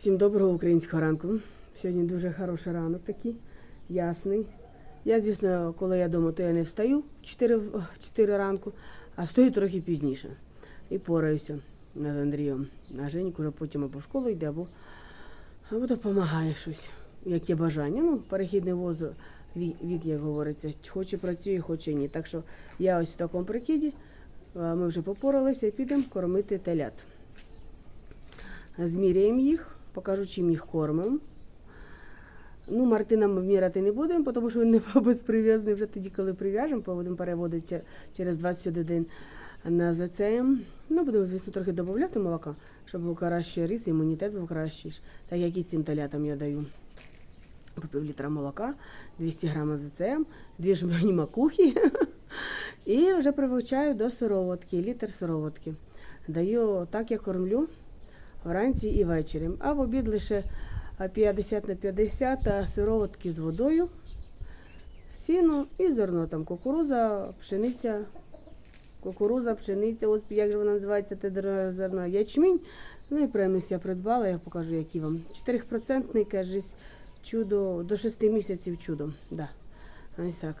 Всім доброго українського ранку. Сьогодні дуже хороший ранок такий, ясний. Я, звісно, коли я вдома, то я не встаю 4, 4 ранку, а встаю трохи пізніше. І пораюся над Андрієм. А Женька вже потім або в школу йде, або, або допомагає щось, яке бажання. Ну, перехідний возраст, вік, як говориться, хоче працює, хоче ні. Так що я ось в такому прикиді. Ми вже попоралися і підемо кормити телят. Зміряємо їх, покажу, чим їх кормимо. Ну, Мартина ми міряти не будемо, тому що він не безприв'язаний. Вже тоді, коли прив'яжемо, будемо переводити через 21 день на ЗЦМ. Ну, будемо, звісно, трохи додати молока, щоб був кращий ріс, імунітет був кращий. Так як і цим телятам я даю. По пів літра молока, 200 грамів ЗЦМ, дві жмені макухи. І вже привчаю до сироватки, літр сироватки. Даю так, я кормлю вранці і ввечері. А в обід лише 50 на 50 а сироватки з водою, сіно і зерно. Там кукуруза, пшениця, кукуруза, пшениця, ось як же вона називається, те зерно, ячмінь. Ну і премікс я придбала, я покажу, які вам. 4% кажись, чудо, до 6 місяців чудо. Да. Ось так.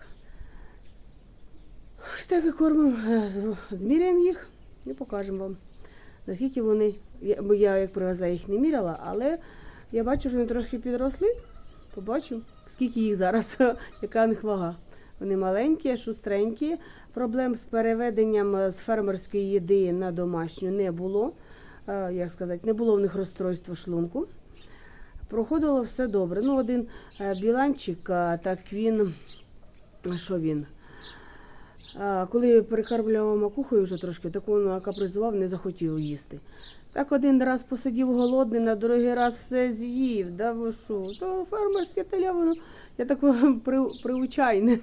Ось так і кормимо, е, зміряємо їх і покажемо вам. Наскільки вони, бо я як привезла їх не міряла, але я бачу, що вони трохи підросли. Побачу, скільки їх зараз, яка них вага. Вони маленькі, шустренькі. Проблем з переведенням е, з фермерської їди на домашню не було. Е, Як сказати, не було в них розстройства шлунку. Проходило все добре. Ну, один е, біланчик, так він, що він? А, коли перекармлював макухою вже трошки, так він капризував, не захотів їсти. Так один раз посидів голодний, на другий раз все з'їв. Да ви що? То фермерське теля, воно я таке при, приучайне.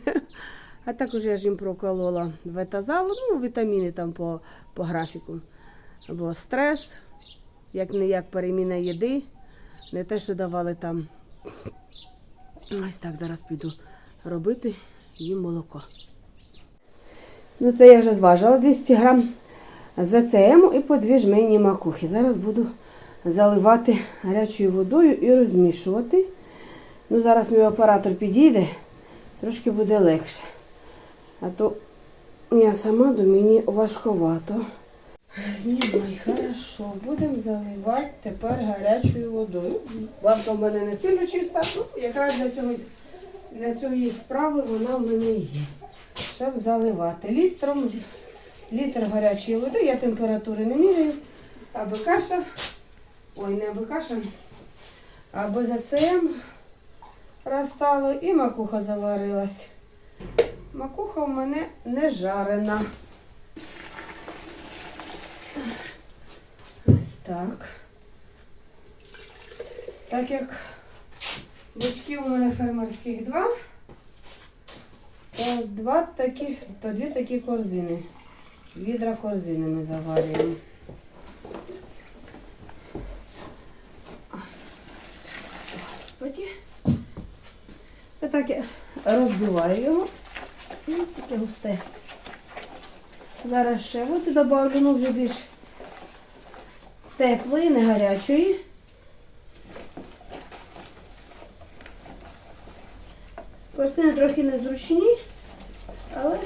А також я ж їм проколола ветазал, ну, вітаміни там по, по графіку. Бо стрес, як не як переміна їди, не те, що давали там. Ось так зараз піду робити їм молоко. Ну, це я вже зважила 200 грам ЗЦМ і по дві жмені макухи. Зараз буду заливати гарячою водою і розмішувати. Ну, зараз мій оператор підійде, трошки буде легше. А то я сама до мені важковато. Знімай, хорошо. Будемо заливати тепер гарячою водою. Варто в мене не сильно чиста, ну, якраз для цього, для цієї справи вона в мене є щоб заливати. Літром, літр гарячої води, я температури не міряю, аби каша, ой, не аби каша, аби ЗЦМ розтало і макуха заварилась. Макуха в мене не жарена. Ось так. Так як бочків у мене фермерських два. То два такі, то дві такі корзини. Відра корзини ми заварюємо. Господи. Я так я розбиваю його. І таке густе. Зараз ще води добавлю, ну вже більш теплої, не гарячої. Корзини трохи незручні, але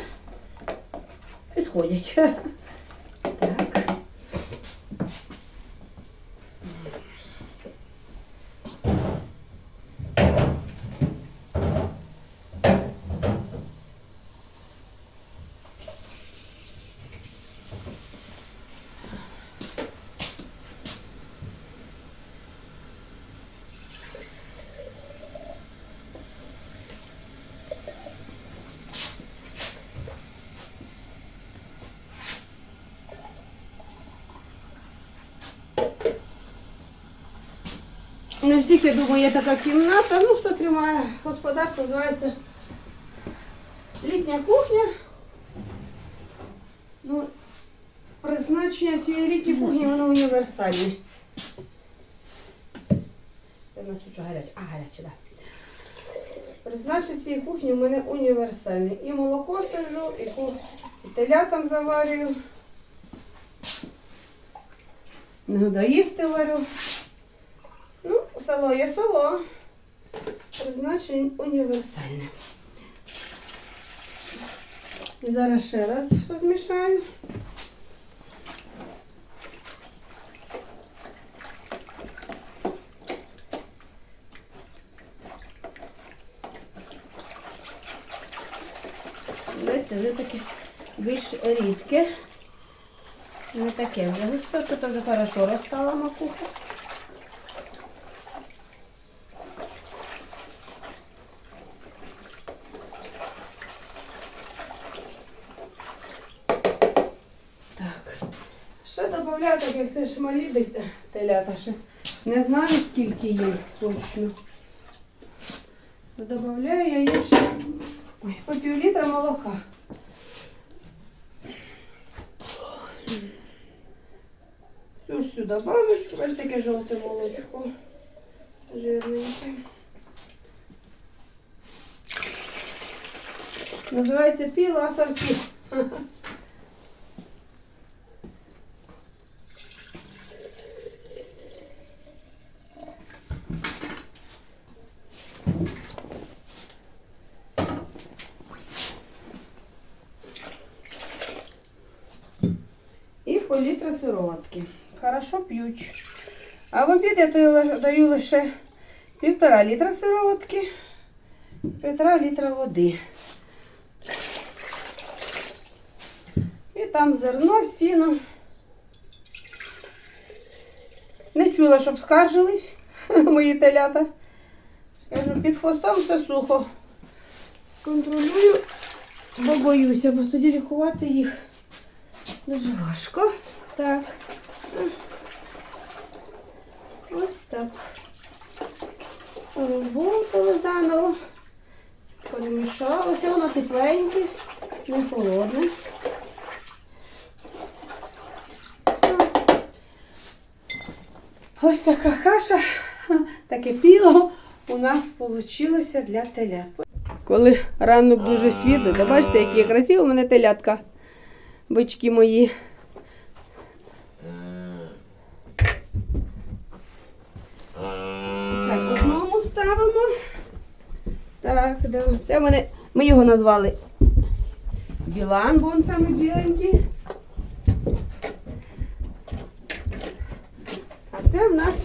підходять. Так. Не всіх, я думаю, є така кімната. Ну, хто тримає господарство, називається літня кухня. Ну, призначення цієї літньої кухні, воно універсальне. В нас тут гаряче. А, гаряче, так. Да. Призначення цієї кухні у мене універсальне. І молоко сижу, і, ку... і телятам заварюю. Ну, доїсти варю. Село є село. Призначення універсальне. І зараз ще раз розмішаю. Бачите, вже таке більш рідке. Не таке вже густо, тут вже хорошо розстала макуха. Так. Ще додаю, так як це ж малі телята ще. Не знаю скільки їм точно. Добавляю я їм ще ой, по пів літра молока. Всю ж сюди базочку, ось таке жовте молочко. Жирненьке. Називається піло асорті. Пол-літра сироватки. Хорошо п'ють. А в обід я даю лише півтора літра сироватки, півтора літра води. І там зерно, сіно. Не чула, щоб скаржились мої телята. Скажу, під хвостом все сухо. Контролюю, бо боюся, бо тоді лікувати їх дуже важко. Так. Ось так. Розболтали заново. Перемішалося, воно тепленьке, не холодне. Все. Ось така каша, таке піло у нас вийшло для телят. Коли ранок дуже світлий, то бачите, які красиві у мене телятка. Бички мої. Так, одному ставимо. Так, да. це мене, ми його назвали Білан, бо він саме біленький. А це в нас.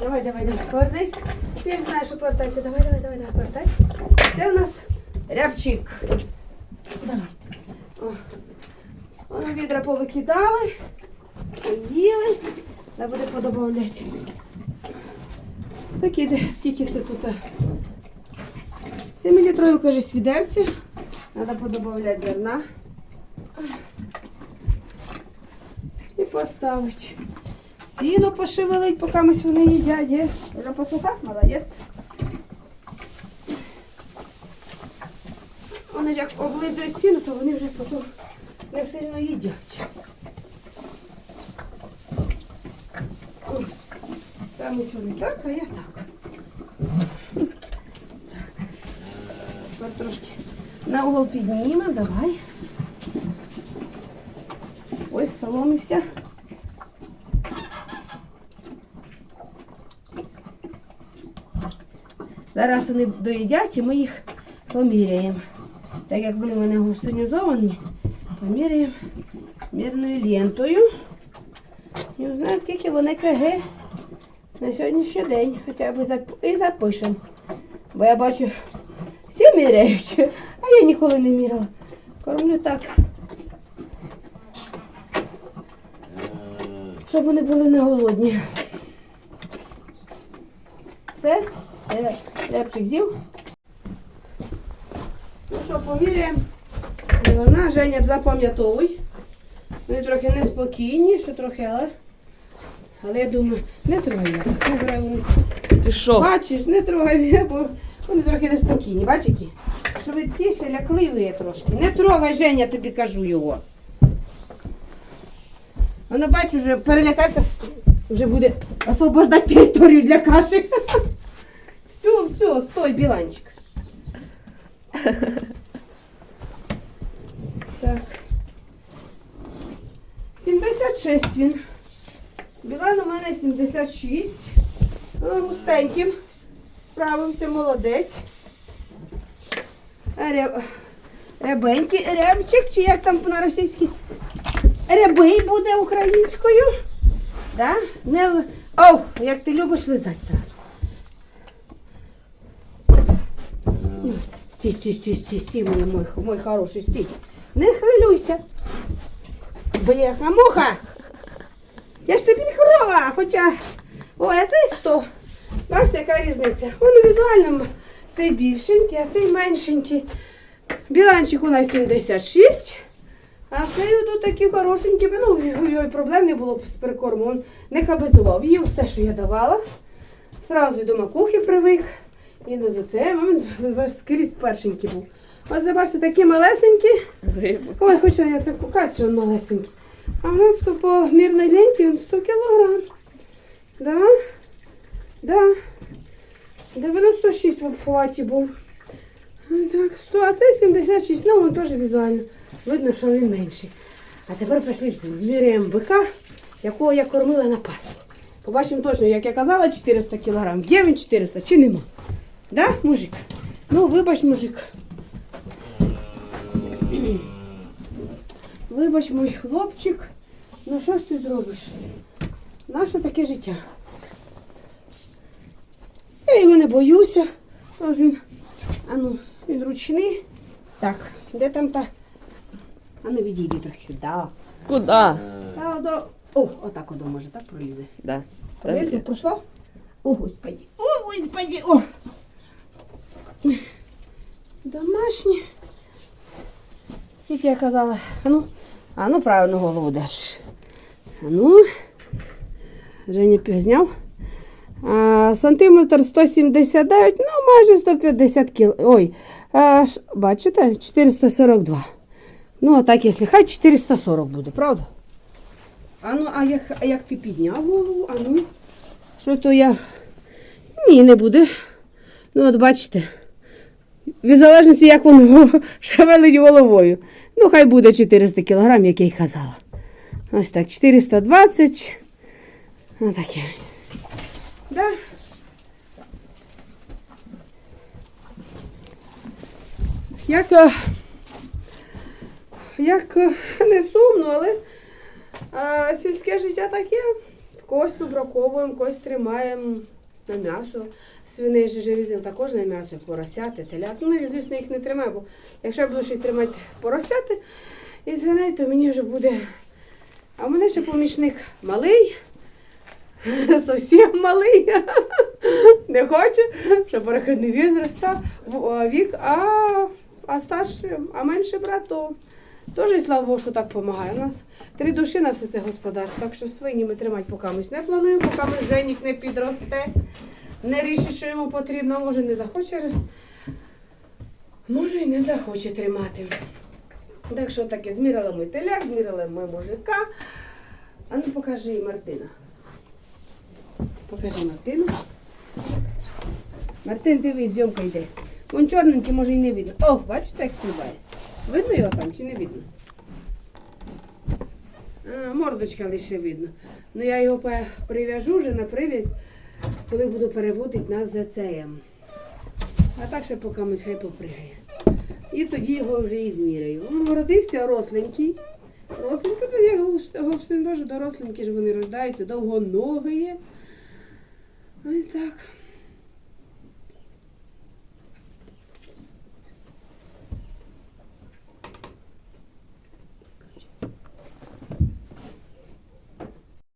Давай, давай, давай, повернись. Ти ж знаєш, що повертайся. Давай, давай, давай, давай, повертайся. Це в нас рябчик. Давай. О. Воно відра повикидали, поїли. Треба буде подобавляти. Такі, де- скільки це тут? 7 літрові, каже, свідерці. Треба подобавляти зерна. І поставити. Сіно пошевелить, поки ми вони їдять. Є. Вже послухав? Молодець. Вони ж як облизують сіно, то вони вже потім не сильно їдять. О, Там ось вони так, а я так. Тепер трошки на угол піднімемо, давай. Ой, соломився. Зараз вони доїдять і ми їх поміряємо. Так як вони в мене густонізовані, поміряємо мірною лентою. І узнаю, скільки вони КГ на сьогоднішній день. Хоча б і запишемо. Бо я бачу, всі міряють, а я ніколи не міряла. Кормлю так. Щоб вони були не голодні. Це репчик з'їв. Ну що, поміряємо. Вона, Женя, запам'ятовуй. Вони трохи неспокійні, що трохи, але. Але я думаю, не трогай я. так, вони. Ти що? Бачиш, не трогай бо вони трохи неспокійні. Бачиш? Швидкіше, лякливі трошки. Не трогай, Женя, тобі кажу його. Воно, бачу, вже перелякався, вже буде освобождати територію для каші. Все, все, стой, біланчик. Так. 76 він. Білан у мене 76. Густеньким. Справився молодець. Ряб... Рябенький рябчик, чи як там на російській? Рябий буде українською. Да? Не... Ох, як ти любиш лизати зразу. Ну, Стій, стій, стій, стій, стій, мій, мой, мой хороший, стій. Не хвилюйся. Бляха, муха. Я ж тобі не корова, хоча. Ой, а цей 100. Бачите, яка різниця? Воно візуально цей більшенький, а цей меншенький. Біланчик у нас 76. А цей тут такий хорошенький. Ну, його проблем не було з перекормом. Він не кабезував. Їв все, що я давала. Сразу до макухи привик. І до це. Він скрізь першенький був. Ось забачте, такі малесенькі. Ой, хоча я так що він малесенький. А він то по мірній ленті він 100 кілограм. Да? Да. 96 в обхваті був. Так, 100, а це 76, ну він теж візуально. Видно, що він менший. А тепер пішли зміряємо бика, якого я кормила на Пасху. Побачимо точно, як я казала, 400 кілограм. Є він 400 чи нема? Да, мужик? Ну, вибач, мужик. Вибач, мій хлопчик. Ну що ж ти зробиш? Наше таке життя. Я його не боюся. Тож він, а ну, він ручний. Так, де там та? А ну відійди трохи сюди. Куда? Та, до... О, отак одо може, так пролізе. Да. Пролізло, пройшло? О, господи. О, господи. О. Домашні. Скільки я казала? Ну, а ну правильно голову держиш. А ну. Женя зняв. А, сантиметр 179, ну майже 150 кіл. Ой, а, ш- бачите, 442. Ну, а так, якщо хай 440 буде, правда? А ну, а як, а як ти підняв голову? А ну, що то я. Ні, не буде. Ну, от бачите. Від залежності, як воно шевелить головою. Ну, хай буде 400 кг, як я й казала. Ось так, 420. Отаке. Да? Як, е, як е, не сумно, але а, сільське життя таке. Когось вибраковуємо, когось тримаємо на м'ясо. Свиней же різних також на м'ясо, поросяти, телят. Ну, ми, звісно, їх не тримаємо. Бо якщо я буду ще тримати поросяти і свиней, то мені вже буде. А в мене ще помічник малий. Зовсім малий. Не хоче, щоб перехідний вік зростав вік, а, а старший, а менший брат, то теж, слава Богу, що так допомагає. У нас три душі на все це господарство, так що свині ми тримати поки ми не плануємо, поки ми Женік не підросте, не рішить, що йому потрібно, може не захоче, може і не захоче тримати. Так що таке, зміряли ми теляк, зміряли ми мужика. А ну покажи Мартина. Покажи Мартину. Мартин, дивись, зйомка йде. Вон чорненький, може і не видно. О, бачите, як стрибає. Видно його там чи не видно? А, мордочка лише видно. Ну я його прив'яжу вже на прив'язь, коли буду переводити на ЗЦМ. А так ще поки ми хай попригає. І тоді його вже і зміряю. Він родився росленький. Росленький, це як Голш- Голштин теж доросленькі ж вони рождаються, довгоногі. Ось так.